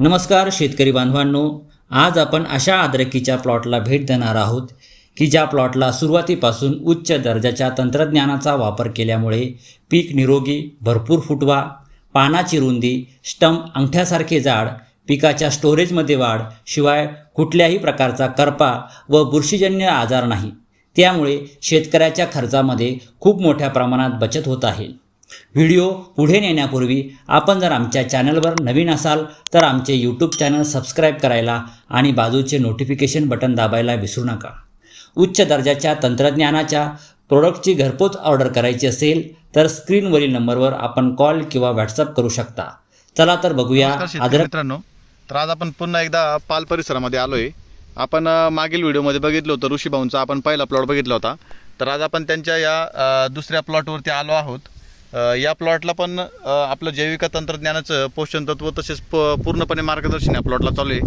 नमस्कार शेतकरी बांधवांनो. आज आपण अशा आद्रकीच्या प्लॉटला भेट देणार आहोत की ज्या प्लॉटला सुरुवातीपासून उच्च दर्जाच्या तंत्रज्ञानाचा वापर केल्यामुळे पीक निरोगी भरपूर फुटवा पानाची रुंदी स्टंप अंगठ्यासारखे जाड पिकाच्या स्टोरेजमध्ये वाढ शिवाय कुठल्याही प्रकारचा करपा व बुरशीजन्य आजार नाही. त्यामुळे शेतकऱ्याच्या खर्चामध्ये खूप मोठ्या प्रमाणात बचत होत आहे. व्हिडिओ पुढे नेण्यापूर्वी आपण जर आमच्या चॅनलवर नवीन असाल तर आमचे यूट्यूब चॅनल सबस्क्राईब करायला आणि बाजूचे नोटिफिकेशन बटन दाबायला विसरू नका. उच्च दर्जाच्या तंत्रज्ञानाच्या प्रोडक्टची घरपोच ऑर्डर करायची असेल तर स्क्रीनवरील नंबरवर आपण कॉल किंवा व्हॉट्सअप करू शकता. चला तर बघूया अद्रक मित्रांनो. तर आज आपण पुन्हा एकदा पाल परिसरामध्ये आलोय. आपण अ, मागील व्हिडिओमध्ये बघितलं होतं ऋषीभाऊंचा आपण पहिला प्लॉट बघितला होता. तर आज आपण त्यांच्या या दुसऱ्या प्लॉटवरती आलो आहोत. या प्लॉटला पण आपलं जैविक तंत्रज्ञानाचं पोषण तत्व तसेच प- पूर्णपणे मार्गदर्शन या प्लॉटला चालू आहे.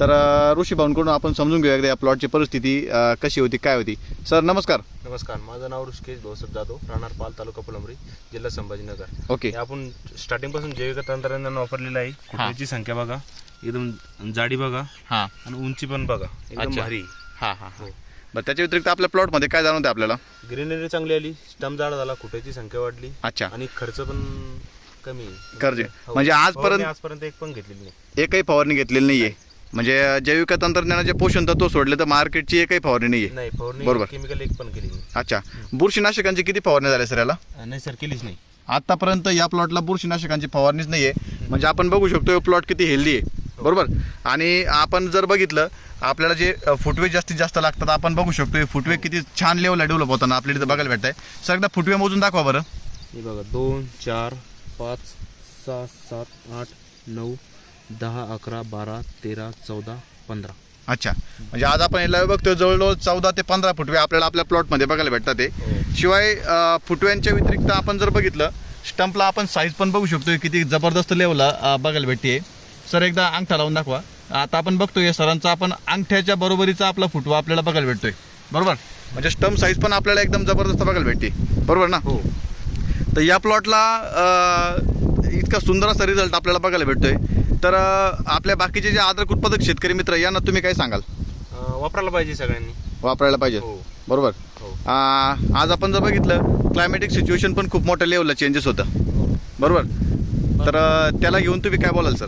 तर अ, ऋषीभाऊंकडून आपण समजून घेऊया एकदा या प्लॉटची परिस्थिती कशी होती काय होती. सर नमस्कार. नमस्कार माझं नाव ऋषिकेश भाऊसाहेब जाधव राहणार पाल तालुका फुलंब्री जिल्हा संभाजीनगर. ओके. आपण स्टार्टिंगपासून जैविक तंत्रज्ञान वापरलेलं आहे. कुठल्याची संख्या बघा एकदम जाडी बघा हां. आणि उंची पण बघा एकदम. भारी. हां हां. हां. बरं त्याच्या व्यतिरिक्त आपल्या प्लॉटमध्ये काय जाणवतं आपल्याला? ग्रीनरी चांगली आली स्टम जाड झाला कुठ्याची संख्या वाढली. अच्छा. आणि खर्च पण कमी खर्च. हो. म्हणजे आजपर्यंत- फवारणी आजपर्यंत एक पण घेतलेली नाही. एकही फवारणी घेतलेली नाहीये. म्हणजे जैविक तंत्रज्ञानाचे पोषण तत्व सोडले तर मार्केटची एकही फवारणी नाहीये. नाही बरोबर. फवारणी केमिकल एक पण केली नाही. अच्छा. बुरशीनाशकांची किती फवारणी झाल्या सर याला? नाही सर केलीच नाही. आतापर्यंत या प्लॉटला बुरशीनाशकांची फवारणीच नाहीये. म्हणजे आपण बघू शकतो प्लॉट किती हेल्दी आहे. बरोबर? आणि आपण जर बघितलं आपल्याला जे फुटवे जास्तीत जास्त लागतात आपण बघू शकतो हे फुटवे किती छान लेवलला डेव्हलप होताना आपल्याला इथं बघायला भेटतंय. सर एकदा फुटवे मोजून दाखवा बरं. हे बघा दोन चार पाच सहा सात आठ नऊ दहा अकरा बारा तेरा चौदा पंधरा. अच्छा. म्हणजे आज आपण याला बघतोय जवळजवळ चौदा ते पंधरा फुटवे आपल्याला आपल्या प्लॉटमध्ये बघायला भेटतात ते. शिवाय अ, फुटव्यांच्या व्यतिरिक्त आपण जर बघितलं स्टंपला आपण साईज पण बघू शकतोय किती जबरदस्त लेवलला बघायला भेटते सर एकदा अंगठा लावून दाखवा. आता आपण बघतोय सरांचा आपण अंगठ्याच्या बरोबरीचा आपला फुटवा आपल्याला बघायला भेटतोय. बरोबर? म्हणजे स्टंप साईज पण आपल्याला एकदम जबरदस्त बघायला भेटते. बरोबर ना? हो. तर या प्लॉटला इतका सुंदर असा रिझल्ट आपल्याला बघायला भेटतोय. तर आपल्या बाकीचे जे आदरक उत्पादक शेतकरी मित्र यांना तुम्ही काय सांगाल? वापरायला पाहिजे सगळ्यांनी. वापरायला पाहिजे. हो. बरोबर? हो. आज आपण जर बघितलं क्लायमॅटिक सिच्युएशन पण खूप मोठ्या लेवलला चेंजेस होतं. बरोबर? तर त्याला घेऊन तुम्ही काय बोलाल सर?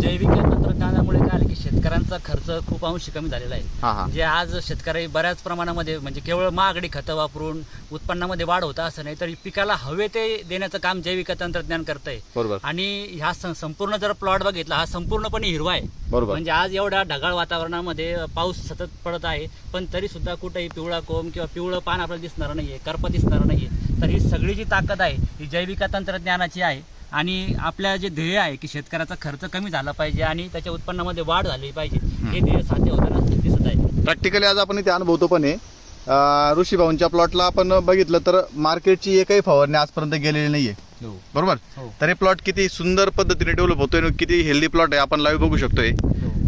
जैविक या तंत्रज्ञानामुळे काय आलं की शेतकऱ्यांचा खर्च खूप अंशी कमी झालेला आहे. हां जे आज शेतकरी बऱ्याच प्रमाणामध्ये म्हणजे केवळ महागडी खतं वापरून उत्पन्नामध्ये वाढ होता असं नाही तर पिकाला हवे ते देण्याचं काम जैविक तंत्रज्ञान करतंय. बरोबर. आणि ह्या सं- संपूर्ण जर प्लॉट बघितला हा संपूर्णपणे हिरवा आहे. बरोबर. म्हणजे आज एवढ्या ढगाळ वातावरणामध्ये पाऊस सतत पडत आहे पण तरी सुद्धा कुठेही पिवळा कोंब किंवा पिवळं पान आपल्याला दिसणार नाहीये करपा दिसणार नाहीये. तर ही सगळी जी ताकद आहे ही जैविक तंत्रज्ञानाची आहे. आणि आपल्या जे ध्येय आहे की शेतकऱ्याचा खर्च कमी झाला पाहिजे आणि त्याच्या उत्पन्नामध्ये वाढ झाली पाहिजे हे ध्येय साध्य होताना दिसत आहे. प्रॅक्टिकली आज आपण इथे अनुभवतो पण आहे ऋषीभाऊंच्या प्लॉटला आपण बघितलं तर मार्केटची एकही फवारणी आजपर्यंत गेलेली नाहीये. हो. बरोबर? हो. तर हे प्लॉट किती सुंदर पद्धतीने डेव्हलप होतोय किती हेल्दी प्लॉट आहे आपण लाईव्ह बघू शकतोय.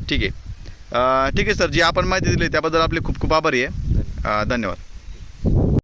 ठीक आहे. ठीक आहे सर जी आपण माहिती दिली त्याबद्दल आपले खूप खूप आभारी आहे. धन्यवाद.